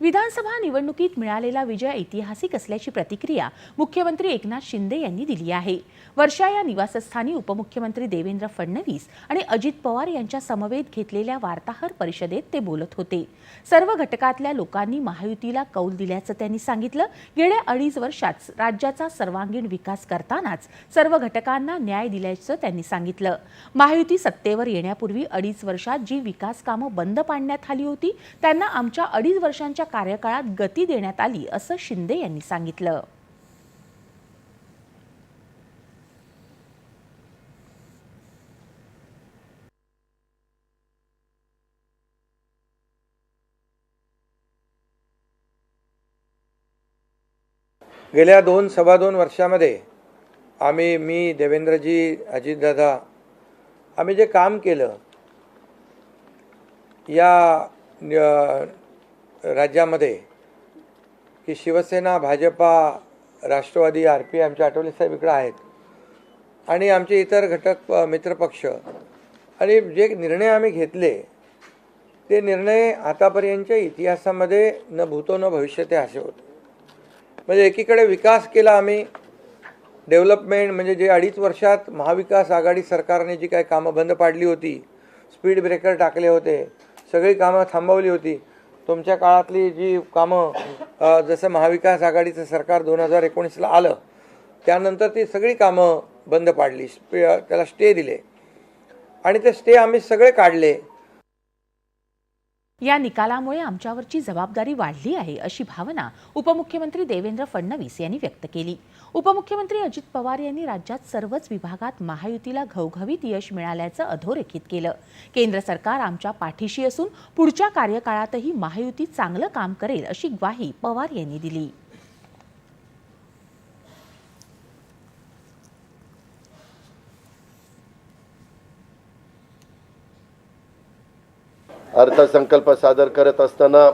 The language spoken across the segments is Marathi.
विधानसभा निवडणुकीत मिळालेला विजय ऐतिहासिक असल्याची प्रतिक्रिया मुख्यमंत्री एकनाथ शिंदे यांनी दिली आहे. वर्षा या निवासस्थानी उपमुख्यमंत्री देवेंद्र फडणवीस आणि अजित पवार यांच्या समवेत घेतलेल्या वार्ताहर परिषदेत ते बोलत होते. सर्व घटकातल्या लोकांनी महायुतीला कौल दिल्याचं त्यांनी सांगितलं. गेल्या अडीच वर्षात राज्याचा सर्वांगीण विकास करतानाच सर्व घटकांना न्याय दिल्याचं त्यांनी सांगितलं. महायुती सत्तेवर येण्यापूर्वी अडीच वर्षात जी विकास कामं बंद पाडण्यात आली होती त्यांना आमच्या अडीच वर्षांच्या कार्यकाळात गती देण्यात आली असं शिंदे यांनी सांगितलं. गेल्या दोन सव्वा दोन वर्षामध्ये आम्ही मी देवेंद्रजी अजितदादा आम्ही जे काम केलं या राज्यामध्ये की शिवसेना भाजपा राष्ट्रवादी आर पी आमच्या आठवले साहेब इकडं आहेत. आणि आमचे इतर घटक मित्रपक्ष. आणि जे निर्णय आम्ही घेतले ते निर्णय आतापर्यंतच्या इतिहासामध्ये न भूतो न भविष्य ते असे होते. म्हणजे एकीकडे विकास केला आम्ही डेव्हलपमेंट म्हणजे जे अडीच वर्षात महाविकास आघाडी सरकारने जी काही कामं बंद पाडली होती स्पीड ब्रेकर टाकले होते सगळी कामं थांबवली होती तुमच्या काळातली जी कामं जसं महाविकास आघाडीचं सरकार दोन हजार एकोणीसला आलं त्यानंतर ती सगळी कामं बंद पाडली त्याला स्टे दिले. आणि ते स्टे आम्ही सगळे काढले. या निकालामुळे आमच्यावरची जबाबदारी वाढली आहे अशी भावना उपमुख्यमंत्री देवेंद्र फडणवीस यांनी व्यक्त केली. उपमुख्यमंत्री अजित पवार यांनी राज्यात सर्वच विभागात महायुतीला घवघवीत यश मिळाल्याचं अधोरेखित केलं. केंद्र सरकार आमच्या पाठीशी असून पुढच्या कार्यकाळातही महायुती चांगलं काम करेल अशी ग्वाही पवार यांनी दिली. अर्थसंकल्प सादर करत असताना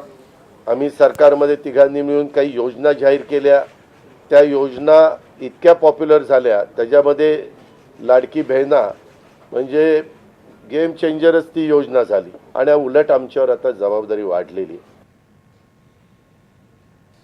आम्ही सरकारमध्ये तिघांनी मिळून काही योजना जाहीर केल्या. त्या योजना इतक्या पॉप्युलर झाल्या. त्याच्यामध्ये लाडकी बहिणा म्हणजे गेम चेंजरच ती योजना झाली. आणि उलट आमच्यावर आता जबाबदारी वाढलेली. आहे.